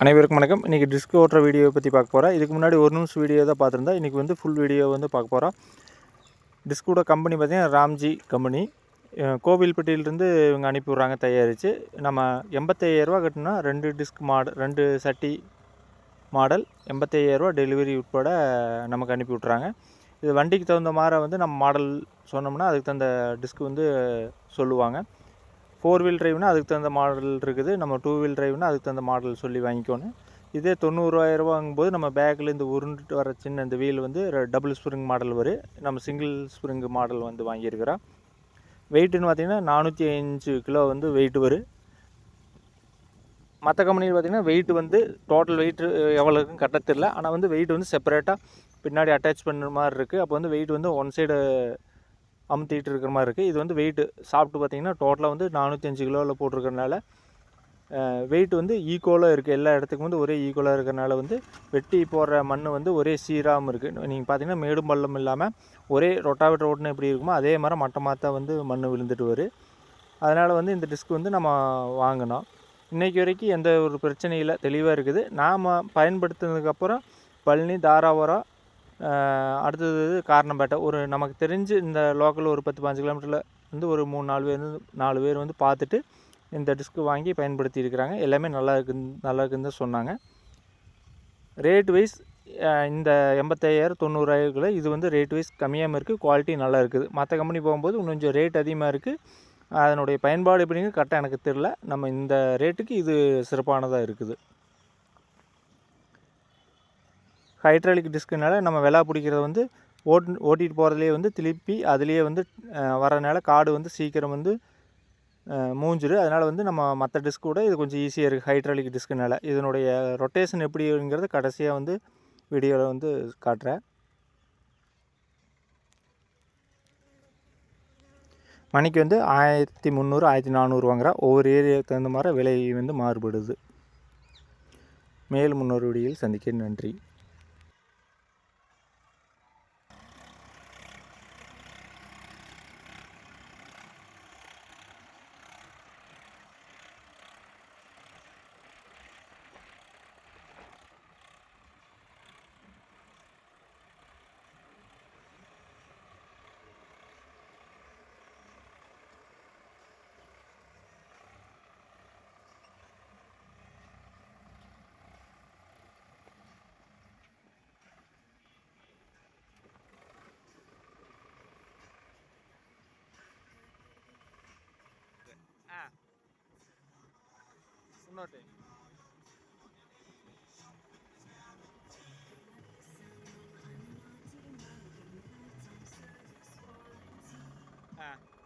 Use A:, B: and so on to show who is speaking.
A: அனைவருக்கும் வணக்கம். இன்றைக்கி டிஸ்க் ஓட்டுற வீடியோவை பற்றி பார்க்க போகிறேன் இதுக்கு முன்னாடி ஒரு நிமிஷம் வீடியோ தான் பார்த்துருந்தா இன்றைக்கி வந்து ஃபுல் வீடியோ வந்து பார்க்க போகிறோம் டிஸ்கோட கம்பெனி பார்த்திங்கன்னா ராம்ஜி கம்பெனி கோவில்பட்டியிலிருந்து இவங்க அனுப்பி விட்றாங்க தயாரித்து நம்ம எண்பத்தையாயிரரூவா கட்டினா ரெண்டு டிஸ்க் மாடல் ரெண்டு சட்டி மாடல் எண்பத்தையாயிரரூவா டெலிவரி உட்பட நமக்கு அனுப்பி விட்றாங்க இது வண்டிக்கு தகுந்த மாதிரி வந்து நம்ம மாடல் சொன்னோம்னா அதுக்கு தகுந்த டிஸ்க் வந்து சொல்லுவாங்க. ஃபோர் வீல் டிரைவ்னா அதுக்கு தகுந்த மாடல் இருக்குது. நம்ம டூ வீல் டிரைவ்னா அதுக்கு தகுந்த மாடல் சொல்லி வாங்கிக்கணும் இதே தொண்ணூறுவாயிரரூவாங்கும்போது நம்ம பேக்கில் இந்த உருண்டுட்டு வர சின்ன இந்த வீல் வந்து டபுள் ஸ்ப்ரிங் மாடல் வரும் நம்ம சிங்கிள் ஸ்ப்ரிங் மாடல் வந்து வாங்கியிருக்கிறோம் வெயிட்டுன்னு பார்த்தீங்கன்னா நானூற்றி அஞ்சு கிலோ வந்து வெயிட் வரும் மற்ற கம்பெனியில் பார்த்தீங்கன்னா வெயிட் வந்து டோட்டல் வெயிட் எவ்வளோ இருக்குன்னு கட்ட தெரில ஆனால் வந்து வெயிட் வந்து செப்பரேட்டாக பின்னாடி அட்டாச் பண்ணுற மாதிரி இருக்குது அப்போ வந்து வெயிட் வந்து ஒன் சைடு அமுத்திட்டு இருக்கிற மாதிரி இருக்குது இது வந்து வெயிட்டு சாப்பிட்டு பார்த்தீங்கன்னா டோட்டலாக வந்து நானூற்றி அஞ்சு கிலோவில் போட்டிருக்கறனால வெயிட் வந்து ஈக்குவலாக இருக்குது எல்லா இடத்துக்கும் வந்து ஒரே ஈக்குவலாக இருக்கிறனால வந்து வெட்டி போடுற மண் வந்து ஒரே சீராகவும் இருக்குது நீங்கள் பார்த்தீங்கன்னா மேடும் பள்ளம் இல்லாமல் ஒரே ரொட்டாவேட்டர் ஓட்டுனா எப்படி இருக்குமோ அதே மாதிரி மட்டமாக தான் வந்து மண் விழுந்துட்டு வரும் அதனால் வந்து இந்த டிஸ்க் வந்து நம்ம வாங்கினோம் இன்றைக்கி வரைக்கும் எந்த ஒரு பிரச்சனையும் இல்லை தெளிவாக இருக்குது. நாம் பயன்படுத்தினதுக்கப்புறம் பழனி தாராபுரம் அடுத்தது காரணம்பேட்டை. ஒரு நமக்கு தெரிஞ்சு இந்த லோக்கல் ஒரு பத்து பாஞ்சு கிலோமீட்டரில் வந்து ஒரு மூணு நாலு பேர் வந்து நாலு பேர் வந்து பார்த்துட்டு இந்த டிஸ்க்கு வாங்கி பயன்படுத்தி இருக்கிறாங்க எல்லாமே நல்லா இருக்கு நல்லா இருக்குன்னு தான் சொன்னாங்க. ரேட் வைஸ் இந்த எண்பத்தையாயிரம் தொண்ணூறாயிரத்துல இது வந்து ரேட் வைஸ் கம்மியாகவும் இருக்குது குவாலிட்டி நல்லா இருக்குது. மற்ற கம்பெனி போகும்போது இன்னும் கொஞ்சம் ரேட் அதிகமாக இருக்குது அதனுடைய பயன்பாடு எப்படிங்க கரெக்டாக எனக்கு தெரில நம்ம இந்த ரேட்டுக்கு இது சிறப்பானதாக இருக்குது. ஹைட்ராலிக் டிஸ்க்குனால நம்ம விலா பிடிக்கிறத வந்து ஓட் ஓட்டிகிட்டு போகிறதுலேயே வந்து திருப்பி அதுலேயே வந்து வரனால காடு வந்து சீக்கிரம் வந்து அஹ், மூஞ்சிரு அதனால் வந்து நம்ம மற்ற டிஸ்க் கூட இது கொஞ்சம் ஈஸியாக இருக்குது ஹைட்ராலிக் டிஸ்க்குனால இதனுடைய ரொட்டேஷன் எப்படிங்கிறத கடைசியாக வந்து வீடியோவில் வந்து காட்டுறேன். மணிக்கு வந்து ஆயிரத்தி முந்நூறு ஆயிரத்தி நானூறு வாங்குறா. ஒவ்வொரு ஏரியாவுக்கு தகுந்த மாதிரி விலை வந்து மாறுபடுது. மேல் முன்னொரு வீடியோவில் சந்திக்க நன்றி. Note. Ah.